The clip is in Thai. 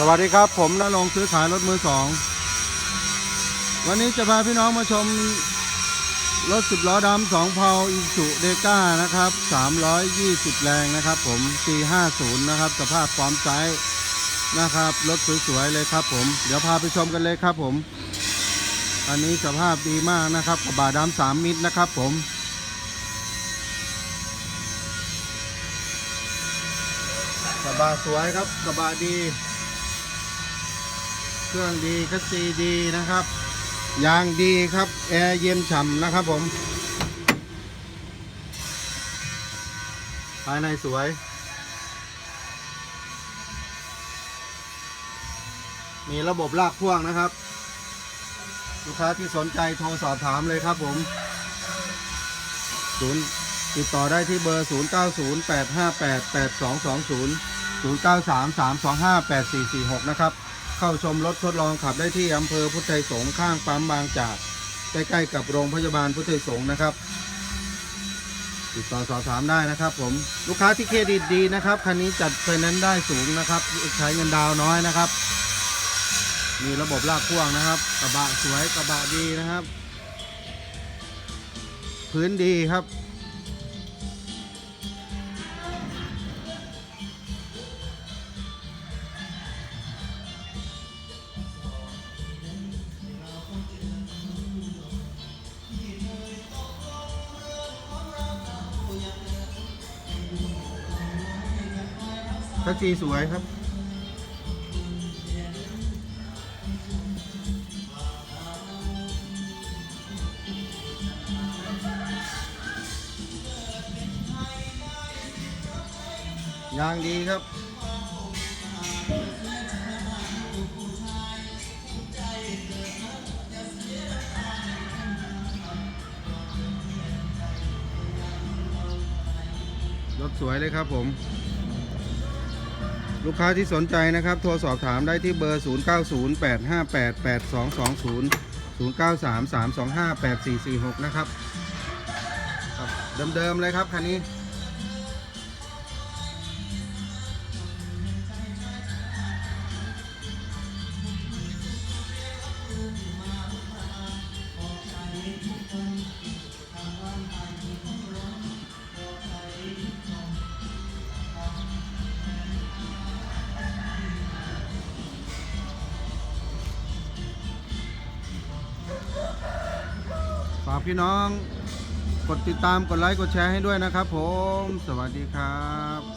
สวัสดีครับผมนรงค์ซื้อขายรถมือสอง วันนี้จะพาพี่น้องมาชมรถสิบล้อดำสองเพาอิสุเดก้านะครับ320แรงนะครับผม450นะครับ สภาพพร้อมใช้นะครับ รถสวยๆเลยครับผม เดี๋ยวพาไปชมกันเลยครับผม อันนี้สภาพดีมากนะครับกระบะดำสามมิตรนะครับผมกระบะสวยครับกระบะดี เครื่องดีคัสซีดีนะครับ ยางดีครับแอร์เย็นฉ่ำนะครับผม ภายในสวยมีระบบลากพ่วงนะครับ ลูกค้าที่สนใจโทรสอบถามเลยครับผมศูนย์ติดต่อได้ที่เบอร์ 0908588220 0933258446 นะครับ เข้าชมรถทดลองขับได้ที่อำเภอพุทธไทยสงข้างปั๊มบางจากใกล้ๆกับโรงพยาบาลพุทธไทยสงนะครับ ติดต่อสอบถามได้นะครับ ผมลูกค้าที่เครดิตดีนะครับคันนี้จัดไฟแนนซ์ได้สูงนะครับ ใช้เงินดาวน้อยนะครับ มีระบบลากพ่วงนะครับ กระบะสวยกระบะดีนะครับ พื้นดีครับ ทักซีสวยครับ ยางดีครับรถสวยเลยครับผม ลูกค้าที่สนใจนะครับ โทรสอบถามได้ที่เบอร์ 0908588220 0933258446 นะครับครับเดิมๆเลยครับคันนี้ ฝากพี่น้อง กดติดตามกดไลค์กดแชร์ให้ด้วยนะครับผม สวัสดีครับ